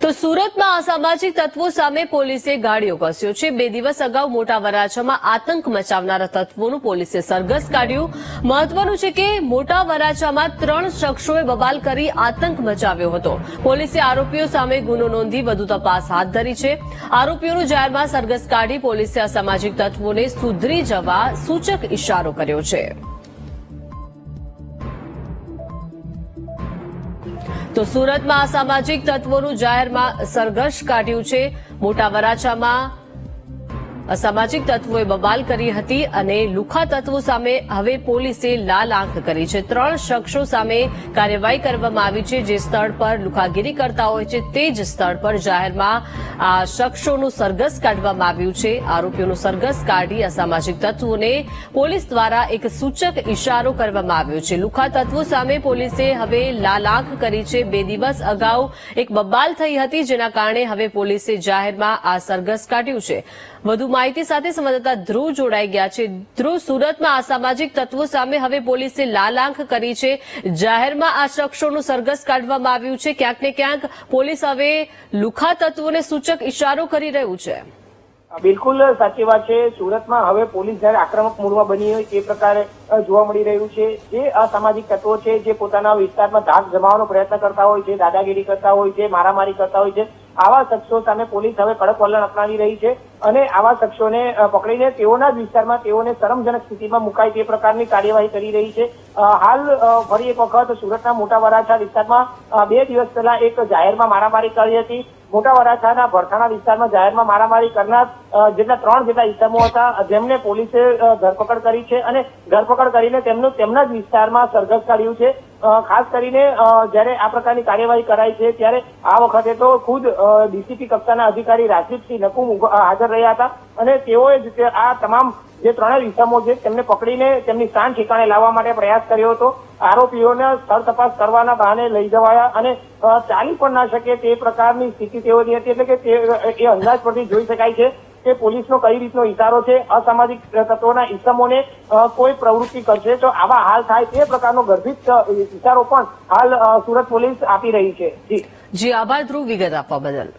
તો સુરતમાં અસામાજિક તત્વો સામે પોલીસે ગાડીઓ કસ્યો છે. બે દિવસ અગાઉ મોટા વરાછામાં આતંક મચાવનારા તત્વોનું પોલીસે સરઘસ કાઢ્યું. મહત્વનું છે કે મોટા વરાછામાં ત્રણ શખ્સોએ બબાલ કરી આતંક મચાવ્યો હતો. પોલીસે આરોપીઓ સામે ગુનો નોંધી વધુ તપાસ હાથ ધરી છે. આરોપીઓનું જાહેરમાં સરઘસ કાઢી પોલીસે અસામાજિક તત્વોને સુધરી જવા સૂચક ઇશારો કર્યો છે. તો સુરતમાં અસામાજિક તત્વોનું જાહેરમાં સરઘસ કાઢ્યું છે. મોટા વરાછામાં અસામાજિક તત્વોએ બબાલ કરી હતી અને લુખા તત્વો સામે હવે પોલીસે લાલ આંખ કરી છે. ત્રણ શખ્સો સામે કાર્યવાહી કરવામાં આવી છે જે સ્થળ પર લુખાગીરી કરતા હોય છે. તે જ સ્થળ પર જાહેરમાં આ શખ્સોનું સરઘસ કાઢવામાં આવ્યું છે. આરોપીઓનું સરઘસ કાઢી અસામાજિક તત્વોને પોલીસ દ્વારા એક સૂચક ઇશારો કરવામાં આવ્યો છે. લુખા તત્વો સામે પોલીસે હવે લાલ આંખ કરી છે. બે દિવસ અગાઉ એક બબાલ થઈ હતી જેના કારણે હવે પોલીસે જાહેરમાં આ સરઘસ કાઢ્યું છે. વધુ માહિતી સાથે સંવાદદાતા ધ્રુવ જોડાઈ ગયા છે. ધ્રુવ, સુરતમાં અસામાજિક તત્વો સામે હવે પોલીસે લાલ આંખ કરી છે. જાહેરમાં આ શખ્સોનું સરઘસ કાઢવામાં આવ્યું છે. ક્યાંક ને ક્યાંક પોલીસ હવે લુખા તત્વોને સૂચક ઇશારો કરી રહ્યું છે. બિલકુલ સાચી વાત છે. સુરતમાં હવે પોલીસ જયારે આક્રમક મૂળમાં બની હોય તે પ્રકારે જોવા મળી રહ્યું છે. જે અસામાજિક તત્વો છે, જે પોતાના વિસ્તારમાં ધાક જમાવવાનો પ્રયત્ન કરતા હોય છે, દાદાગીરી કરતા હોય છે, મારામારી કરતા હોય છે, આવા શખ્સો સામે પોલીસ હવે કડક વલણ અપનાવી રહી છે. અને આવા શખ્સોને પકડીને તેઓના જ વિસ્તારમાં તેઓને શરમજનક સ્થિતિમાં મુકાય તે પ્રકારની કાર્યવાહી કરી રહી છે. હાલ ફરી એક વખત સુરતના મોટા વરાછા વિસ્તારમાં બે દિવસ પહેલા એક જાહેરમાં મારામારી કરી હતી. મોટા વરાછાના ભરથાણા વિસ્તારમાં જાહેરમાં મારામારી કરનાર જેટલા ત્રણ જેટલા ઇસમો હતા જેમને પોલીસે ધરપકડ કરી છે અને ધરપકડ કરીને તેમનું, તેમના જ વિસ્તારમાં સરઘસ કાઢ્યું છે. ખાસ કરીને જ્યારે આ પ્રકારની કાર્યવાહી કરાઈ છે, ત્યારે આ વખતે તો ખુદ ડીસીપી કક્ષાના અધિકારી રાજીવસિંહ નકુમ હાજર રહ્યા હતા. અને તેઓએ જ આ તમામ જે ત્રણેય ઇસમો છે, તેમને પકડીને તેમની સ્થાન ઠેકાણે લાવવા માટે પ્રયાસ કર્યો હતો. આરોપીઓને સ્થળ તપાસ કરવાના બહાને લઈ જવાયા અને ચાલી પણ ના શકે તે પ્રકારની સ્થિતિ તેઓની હતી. એટલે કે એ અંદાજ પરથી જોઈ શકાય છે કે પોલીસનો કઈ રીતનો ઇશારો છે, અસામાજિક તત્વોના ઇસમોને કોઈ પ્રવૃત્તિ કરશે તો આવા હાલ થાય તે પ્રકારનો ગર્ભિત ઇશારો પણ હાલ સુરત પોલીસ આપી રહી છે. જી. જી, આભાર ધ્રુવ વિગત આપવા બદલ.